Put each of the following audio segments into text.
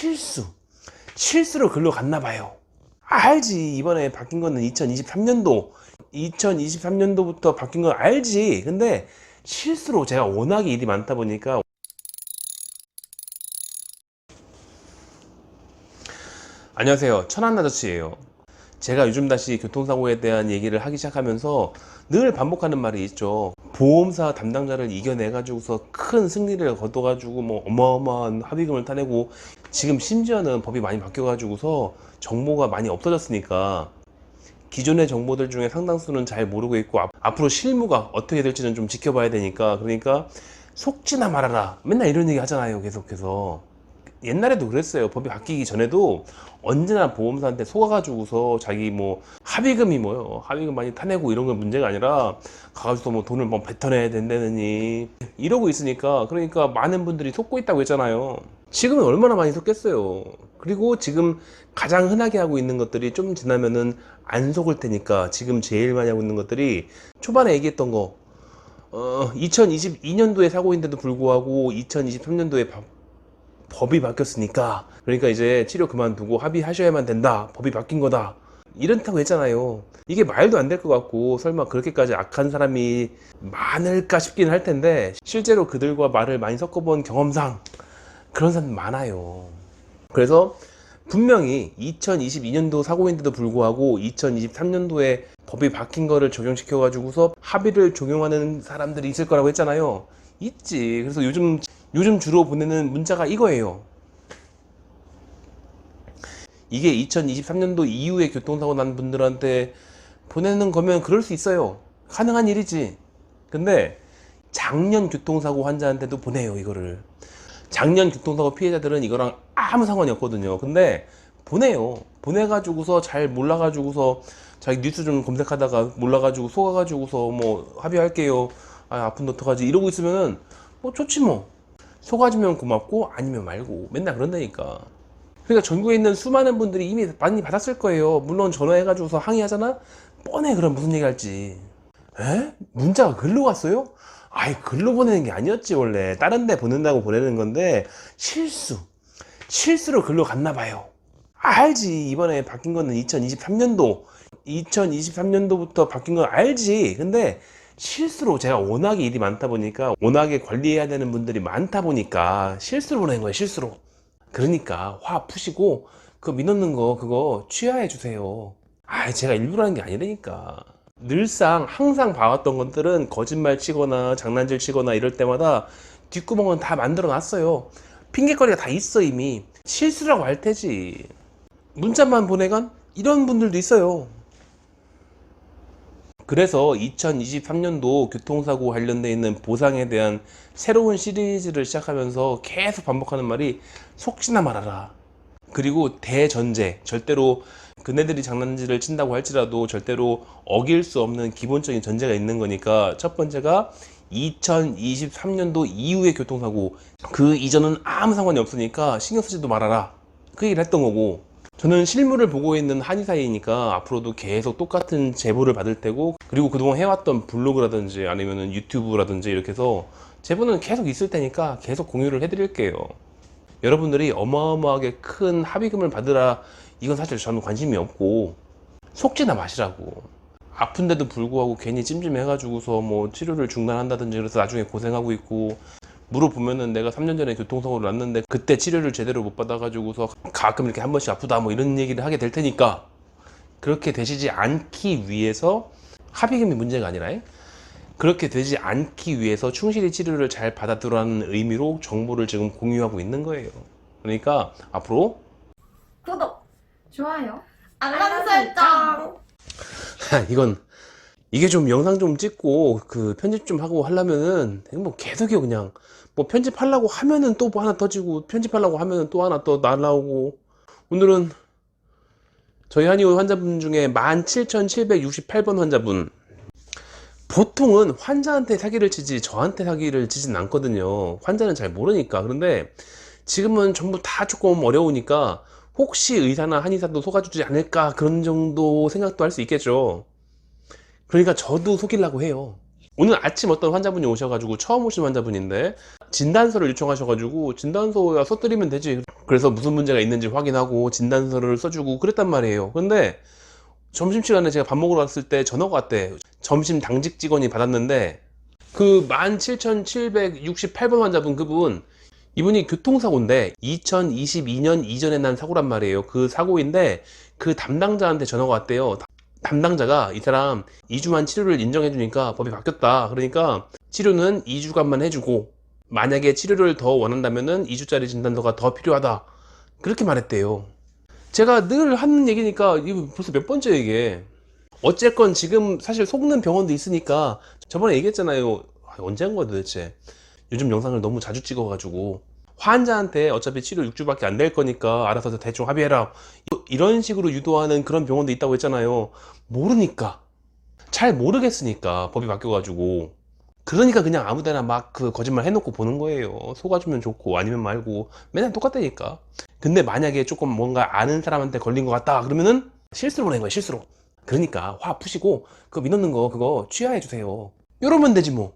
실수. 실수로 글로 갔나 봐요. 알지. 이번에 바뀐 거는 2023년도. 2023년도부터 바뀐 건 알지. 근데 실수로 제가 워낙에 일이 많다 보니까 안녕하세요. 천안 아저씨예요. 제가 요즘 다시 교통사고에 대한 얘기를 하기 시작하면서 늘 반복하는 말이 있죠. 보험사 담당자를 이겨내 가지고서 큰 승리를 거둬 가지고 뭐 어마어마한 합의금을 타내고 지금 심지어는 법이 많이 바뀌어가지고서 정보가 많이 없어졌으니까 기존의 정보들 중에 상당수는 잘 모르고 있고 앞- 앞으로 실무가 어떻게 될지는 좀 지켜봐야 되니까 그러니까 속지나 말아라. 맨날 이런 얘기 하잖아요 계속해서. 옛날에도 그랬어요. 법이 바뀌기 전에도 언제나 보험사한테 속아가지고서 자기 뭐 합의금이 뭐요. 합의금 많이 타내고 이런 건 문제가 아니라 가가지고 뭐 돈을 뭐 뱉어내야 된다느니 이러고 있으니까 그러니까 많은 분들이 속고 있다고 했잖아요 지금은 얼마나 많이 속겠어요. 그리고 지금 가장 흔하게 하고 있는 것들이 좀 지나면은 안 속을 테니까 지금 제일 많이 하고 있는 것들이 초반에 얘기했던 거. 어, 2022년도에 사고인데도 불구하고 2023년도에 법이 바뀌었으니까 그러니까 이제 치료 그만두고 합의하셔야만 된다. 법이 바뀐 거다. 이렇다고 했잖아요. 이게 말도 안 될 것 같고 설마 그렇게까지 악한 사람이 많을까 싶긴 할 텐데 실제로 그들과 말을 많이 섞어본 경험상 그런 사람 많아요 그래서 분명히 2022년도 사고인데도 불구하고 2023년도에 법이 바뀐 거를 적용시켜 가지고서 합의를 적용하는 사람들이 있을 거라고 했잖아요. 있지. 그래서 요즘 요즘 주로 보내는 문자가 이거예요. 이게 2023년도 이후에 교통사고 난 분들한테 보내는 거면 그럴 수 있어요. 가능한 일이지. 근데 작년 교통사고 환자한테도 보내요, 이거를. 작년 교통사고 피해자들은 이거랑 아무 상관이 없거든요. 근데 보내요. 보내가지고서 잘 몰라가지고서 자기 뉴스 좀 검색하다가 몰라가지고 속아가지고서 뭐 합의할게요. 아, 아픈데 어떡하지? 이러고 있으면은 뭐 좋지 뭐. 속아주면 고맙고 아니면 말고 맨날 그런다니까. 그러니까 전국에 있는 수많은 분들이 이미 많이 받았을 거예요. 물론 전화해가지고서 항의하잖아? 뻔해, 그럼 무슨 얘기 할지. 에? 문자가 글로 갔어요? 아이, 글로 보내는 게 아니었지, 원래. 다른 데 보낸다고 보내는 건데, 실수. 실수로 글로 갔나 봐요. 알지. 이번에 바뀐 거는 2023년도. 2023년도부터 바뀐 건 알지. 근데 실수로 제가 워낙에 일이 많다 보니까, 워낙에 관리해야 되는 분들이 많다 보니까, 실수로 보낸 거예요, 실수로. 그러니까 화 푸시고 그 민원는 거 그거 취하해 주세요. 아, 제가 일부러 하는 게 아니라니까. 늘상 항상 봐왔던 것들은 거짓말 치거나 장난질 치거나 이럴 때마다 뒷구멍은 다 만들어 놨어요. 핑계거리가 다 있어 이미. 실수라고 할 테지. 문자만 보내간 이런 분들도 있어요. 그래서 2023년도 교통사고 관련돼 있는 보상에 대한 새로운 시리즈를 시작하면서 계속 반복하는 말이 속지나 말아라. 그리고 대전제, 절대로 그네들이 장난질을 친다고 할지라도 절대로 어길 수 없는 기본적인 전제가 있는 거니까 첫 번째가 2023년도 이후의 교통사고 그 이전은 아무 상관이 없으니까 신경 쓰지도 말아라. 그 얘기를 했던 거고 저는 실물을 보고 있는 한의사이니까 앞으로도 계속 똑같은 제보를 받을 테고 그리고 그동안 해왔던 블로그라든지 아니면 유튜브라든지 이렇게 해서 제보는 계속 있을 테니까 계속 공유를 해드릴게요. 여러분들이 어마어마하게 큰 합의금을 받으라. 이건 사실 저는 관심이 없고 속지나 마시라고. 아픈데도 불구하고 괜히 찜찜해 가지고서 뭐 치료를 중단한다든지 그래서 나중에 고생하고 있고 물어보면은 내가 3년 전에 교통사고를 났는데 그때 치료를 제대로 못 받아 가지고서 가끔 이렇게 한 번씩 아프다 뭐 이런 얘기를 하게 될 테니까 그렇게 되시지 않기 위해서 합의금이 문제가 아니라 그렇게 되지 않기 위해서 충실히 치료를 잘 받아들라는 의미로 정보를 지금 공유하고 있는 거예요. 그러니까 앞으로 구독, 좋아요. 알람 설정. 이건 이게 좀 영상 좀 찍고 그 편집 좀 하고 하려면은 뭐 계속이요 그냥 뭐 편집하려고 하면은 또 뭐 하나 터지고 편집하려고 하면은 또 하나 또 날라오고 오늘은 저희 한의원 환자분 중에 17,768번 환자분 보통은 환자한테 사기를 치지 저한테 사기를 치진 않거든요 환자는 잘 모르니까 그런데 지금은 전부 다 조금 어려우니까 혹시 의사나 한의사도 속아주지 않을까 그런 정도 생각도 할 수 있겠죠 그러니까 저도 속이려고 해요. 오늘 아침 어떤 환자분이 오셔가지고 처음 오신 환자분인데 진단서를 요청하셔가지고 진단서야 써드리면 되지. 그래서 무슨 문제가 있는지 확인하고 진단서를 써주고 그랬단 말이에요. 근데 점심시간에 제가 밥 먹으러 갔을 때 전화가 왔대. 점심 당직 직원이 받았는데 그 17,768번 환자분 그분 이분이 교통사고인데 2022년 이전에 난 사고란 말이에요. 그 사고인데 그 담당자한테 전화가 왔대요. 담당자가 이 사람 2주만 치료를 인정해 주니까 법이 바뀌었다. 그러니까 치료는 2주간만 해주고 만약에 치료를 더 원한다면은 2주짜리 진단서가 더 필요하다. 그렇게 말했대요. 제가 늘 하는 얘기니까 이거 벌써 몇 번째 얘기에 어쨌건 지금 사실 속는 병원도 있으니까 저번에 얘기했잖아요. 아, 언제 한 거야 도대체. 요즘 영상을 너무 자주 찍어 가지고 환자한테 어차피 치료 6주밖에 안 될 거니까 알아서 대충 합의해라. 이런 식으로 유도하는 그런 병원도 있다고 했잖아요. 모르니까. 잘 모르겠으니까 법이 바뀌어 가지고. 그러니까 그냥 아무데나 막 그 거짓말 해놓고 보는 거예요. 속아주면 좋고 아니면 말고 맨날 똑같다니까. 근데 만약에 조금 뭔가 아는 사람한테 걸린 것 같다 그러면은 실수로 보낸 거예요 실수로. 그러니까 화 푸시고 그 민원는 거 그거 취하해 주세요. 이러면 되지 뭐.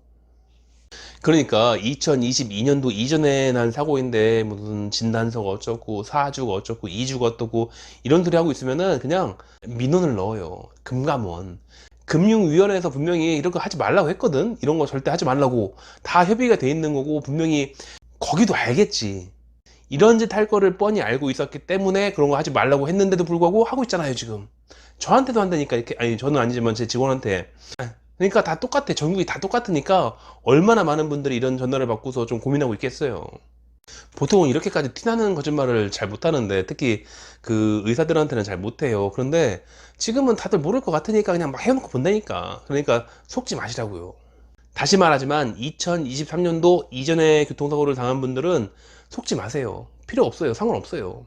그러니까 2022년도 이전에 난 사고인데 무슨 진단서가 어쩌고 사주가 어쩌고 이주가 어쩌고 이런 소리 하고 있으면은 그냥 민원을 넣어요. 금감원. 금융위원회에서 분명히 이런 거 하지 말라고 했거든. 이런 거 절대 하지 말라고. 다 협의가 돼 있는 거고 분명히 거기도 알겠지. 이런 짓 할 거를 뻔히 알고 있었기 때문에 그런 거 하지 말라고 했는데도 불구하고 하고 있잖아요, 지금. 저한테도 한다니까 이렇게 아니 저는 아니지만 제 직원한테 그러니까 다 똑같아. 전국이 다 똑같으니까 얼마나 많은 분들이 이런 전화를 받고서 좀 고민하고 있겠어요. 보통은 이렇게까지 티나는 거짓말을 잘 못하는데 특히 그 의사들한테는 잘 못해요. 그런데 지금은 다들 모를 것 같으니까 그냥 막 해놓고 본다니까. 그러니까 속지 마시라고요. 다시 말하지만 2023년도 이전에 교통사고를 당한 분들은 속지 마세요. 필요 없어요. 상관없어요.